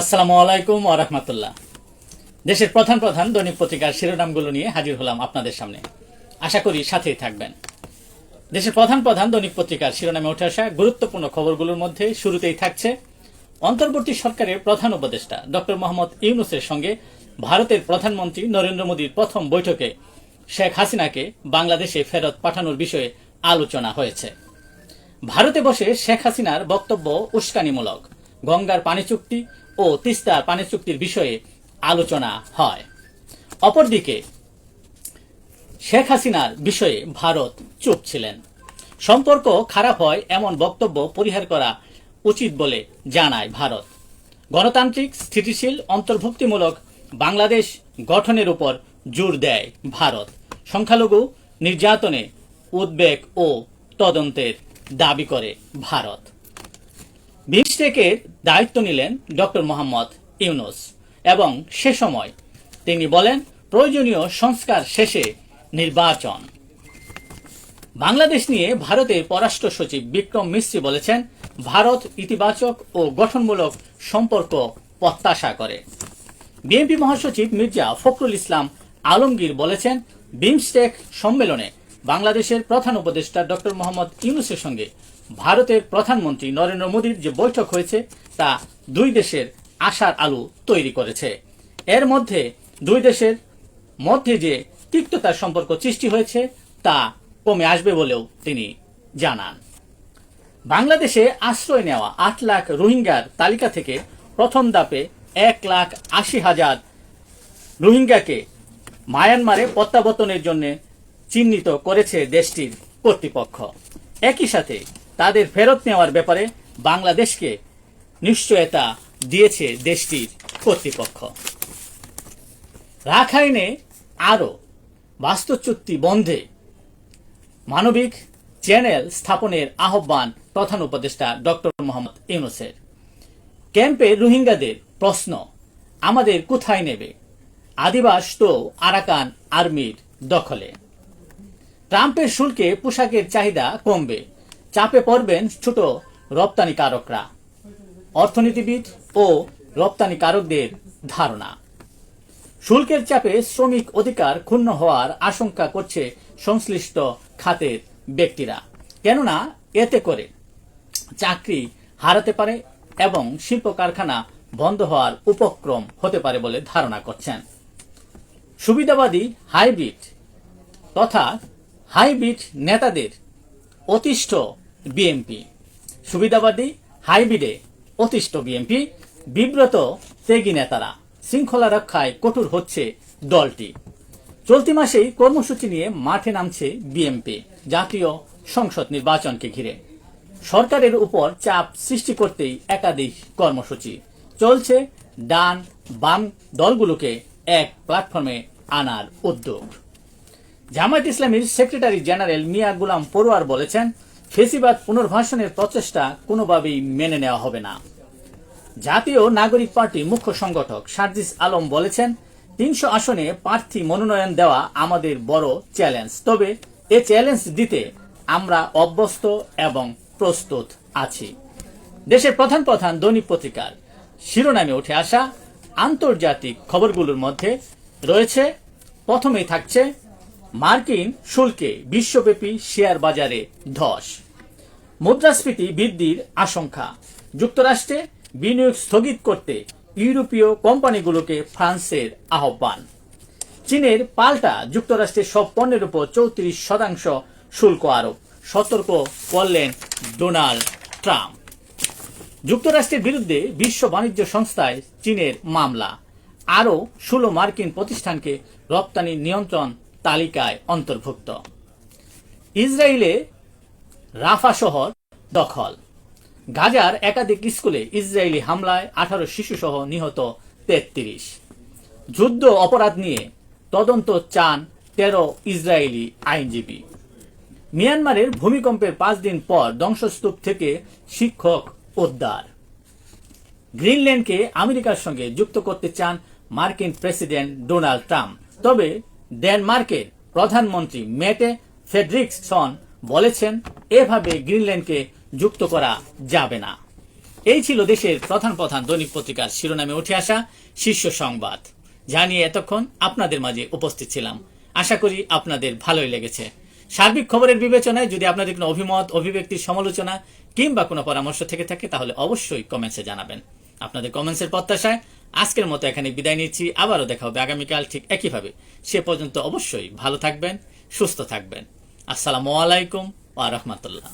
আসসালামু আলাইকুম আরহামতুল্লাহ দেশের প্রধান প্রধান দৈনিক পত্রিকার শিরোনামগুলো নিয়ে হাজির হলাম আপনাদের সামনে। আশা করি সাথেই থাকবেন। দেশের প্রধান প্রধান দৈনিক পত্রিকার শিরোনামে উঠে আসা গুরুত্বপূর্ণ খবরগুলোর মধ্যে শুরুতেই থাকছে অন্তর্বর্তী সরকারের প্রধান উপদেষ্টা ডক্টর মোহাম্মদ ইউনুসের সঙ্গে ভারতের প্রধানমন্ত্রী নরেন্দ্র মোদীর প্রথম বৈঠকে শেখ হাসিনাকে বাংলাদেশে ফেরত পাঠানোর বিষয়ে আলোচনা হয়েছে। ভারতে বসে শেখ হাসিনার বক্তব্য উস্কানিমূলক। গঙ্গার পানি চুক্তি ও তিস্তা পানি চুক্তির বিষয়ে আলোচনা হয়। অপরদিকে, শেখ হাসিনার বিষয়ে ভারত চুপ ছিলেন। সম্পর্ক খারাপ হয় এমন বক্তব্য পরিহার করা উচিত বলে জানায় ভারত। গণতান্ত্রিক, স্থিতিশীল, অন্তর্ভুক্তিমূলক বাংলাদেশ গঠনের উপর জোর দেয় ভারত। সংখ্যালঘু নির্যাতনে উদ্বেগ ও তদন্তের দাবি করে ভারত। বিমস্টেকের দায়িত্ব নিলেন ডক্টর মোহাম্মদ ইউনুস এবং সে সময় তিনি বলেন, প্রয়োজনীয় সংস্কার শেষে নির্বাচন। বাংলাদেশ নিয়ে ভারতের পররাষ্ট্র সচিব বিক্রম মিশ্রি বলেছেন, ভারত ইতিবাচক ও গঠনমূলক সম্পর্ক প্রত্যাশা করে। বিএনপি মহাসচিব মির্জা ফখরুল ইসলাম আলমগীর বলেছেন, বিমস্টেক সম্মেলনে বাংলাদেশের প্রধান উপদেষ্টা ডক্টর মোহাম্মদ ইউনুসের সঙ্গে ভারতের প্রধানমন্ত্রী নরেন্দ্র মোদীর যে বৈঠক হয়েছে, তা দুই দেশের আশার আলো তৈরি করেছে। এর মধ্যে দুই দেশের মধ্যে যে তিক্ততার সম্পর্ক সৃষ্টি হয়েছে, তা কমে আসবে বলেও তিনি জানান। বাংলাদেশে আশ্রয় নেওয়া আট লাখ রোহিঙ্গার তালিকা থেকে প্রথম দাপে এক লাখ আশি হাজার রোহিঙ্গাকে মায়ানমারে প্রত্যাবর্তনের জন্য চিহ্নিত করেছে দেশটির কর্তৃপক্ষ। একই সাথে তাদের ফেরত নেওয়ার ব্যাপারে বাংলাদেশকে নিশ্চয়তা দিয়েছে দেশটির কর্তৃপক্ষ। রাখাইনে আরও বাস্তুচ্যুতি বন্ধে মানবিক চ্যানেল স্থাপনের আহ্বান প্রধান উপদেষ্টা ডক্টর মোহাম্মদ ইউনুসের। ক্যাম্পে রোহিঙ্গাদের প্রশ্ন, আমাদের কোথায় নেবে? আদিবাস তো আরাকান আর্মির দখলে। ট্রাম্পের শুল্কে পোশাকের চাহিদা কমবে। চাপে পড়বেন ছোট রপ্তানিকারকরা অর্থনীতিবিদ ও রপ্তানিকারকদের ধারণা। শুল্কের চাপে শ্রমিক অধিকার ক্ষুণ্ণ হওয়ার আশঙ্কা করছে সংশ্লিষ্ট খাতের ব্যক্তিরা। কেননা, এতে করে চাকরি হারাতে পারে এবং শিল্প কারখানা বন্ধ হওয়ার উপক্রম হতে পারে বলে ধারণা করছেন। সুবিধাবাদী হাইব্রিড তথা হাইব্রিড নেতাদের অতিষ্ঠ বিএমপি সুবিধাবাদী হাইব্রিডে অতিষ্ঠ বিএমপি বিব্রত ত্যাগী নেতারা শৃঙ্খলা রক্ষায় কঠোর হচ্ছে দলটি। চলতি মাসেই কর্মসূচি নিয়ে মাঠে নামছে বিএমপি জাতীয় সংসদ নির্বাচনকে ঘিরে। সরকারের উপর চাপ সৃষ্টি করতেই একাধিক কর্মসূচি। চলছে ডান বাম দলগুলোকে এক প্ল্যাটফর্মে আনার উদ্যোগ। জামায়াত ইসলামীর সেক্রেটারি জেনারেল মিয়া গুলাম পড়ুয়ার বলেছেন ফেসিবাদ পুনর্বাসনের প্রচেষ্টা কোনোভাবেই মেনে নেওয়া হবে না। জাতীয় নাগরিক পার্টি মুখ্য সংগঠক সার্জিস আলম বলেছেন, তিনশো আসনে প্রার্থী মনোনয়ন দেওয়া আমাদের বড় চ্যালেঞ্জ। তবে এ চ্যালেঞ্জ দিতে আমরা অভ্যস্ত এবং প্রস্তুত আছি। দেশের প্রধান প্রধান দৈনিক পত্রিকার শিরোনামে উঠে আসা আন্তর্জাতিক খবরগুলোর মধ্যে রয়েছে, প্রথমেই থাকছে মার্কিন শুল্কে বিশ্বব্যাপী শেয়ার বাজারে ধস। মুদ্রাস্ফীতি বৃদ্ধির আশঙ্কা। যুক্তরাষ্ট্রে বিনিয়োগ স্থগিত করতে ইউরোপীয় কোম্পানিগুলোকে ফ্রান্সের আহ্বান। চীনের পাল্টা যুক্তরাষ্ট্রের সব পণ্যের উপর চৌত্রিশ শতাংশ শুল্ক আরোপ, সতর্ক করলেন ডোনাল্ড ট্রাম্প। যুক্তরাষ্ট্রের বিরুদ্ধে বিশ্ব বাণিজ্য সংস্থায় চীনের মামলা। আরও ষোলো মার্কিন প্রতিষ্ঠানকে রপ্তানি নিয়ন্ত্রণ তালিকায় অন্তর্ভুক্ত। ইসরায়েলে রাফা শহর দখল। গাজার একাধিক স্কুলে ইসরায়েলি হামলায় আঠারো শিশুসহ নিহত তেত্রিশ। যুদ্ধ অপরাধ নিয়ে তদন্ত চান তেরো ইসরায়েলি আইনজীবী। মিয়ানমারের ভূমিকম্পের পাঁচ দিন পর ধ্বংসস্তূপ থেকে শিক্ষক উদ্ধার। গ্রিনল্যান্ডকে আমেরিকার সঙ্গে যুক্ত করতে চান মার্কিন প্রেসিডেন্ট ডোনাল্ড ট্রাম্প। তবে ডেনমার্কের প্রধানমন্ত্রী মেটে ফেডরিকসন বলেছেন, এভাবে গ্রিনল্যান্ডকে যুক্ত করা যাবে না। এই ছিল দেশের প্রধান প্রধান দৈনিক পত্রিকার শিরোনামে উঠে আসা শীর্ষ সংবাদ। জানিয়ে এতক্ষণ আপনাদের মাঝে উপস্থিত ছিলাম। আশা করি আপনাদের ভালোই লেগেছে। সার্বিক খবরের বিবেচনায় যদি আপনাদের কোনো অভিমত, অভিব্যক্তির সমালোচনা কিংবা কোনো পরামর্শ থেকে থাকে, তাহলে অবশ্যই কমেন্টসে জানাবেন। আপনাদের কমেন্টসের প্রত্যাশায় আজকের মতো এখানে বিদায় নিচ্ছি। আবারও দেখা হবে আগামীকাল ঠিক একইভাবে। সে পর্যন্ত অবশ্যই ভালো থাকবেন, সুস্থ থাকবেন। আসসালামু আলাইকুম ওয়া রাহমাতুল্লাহ।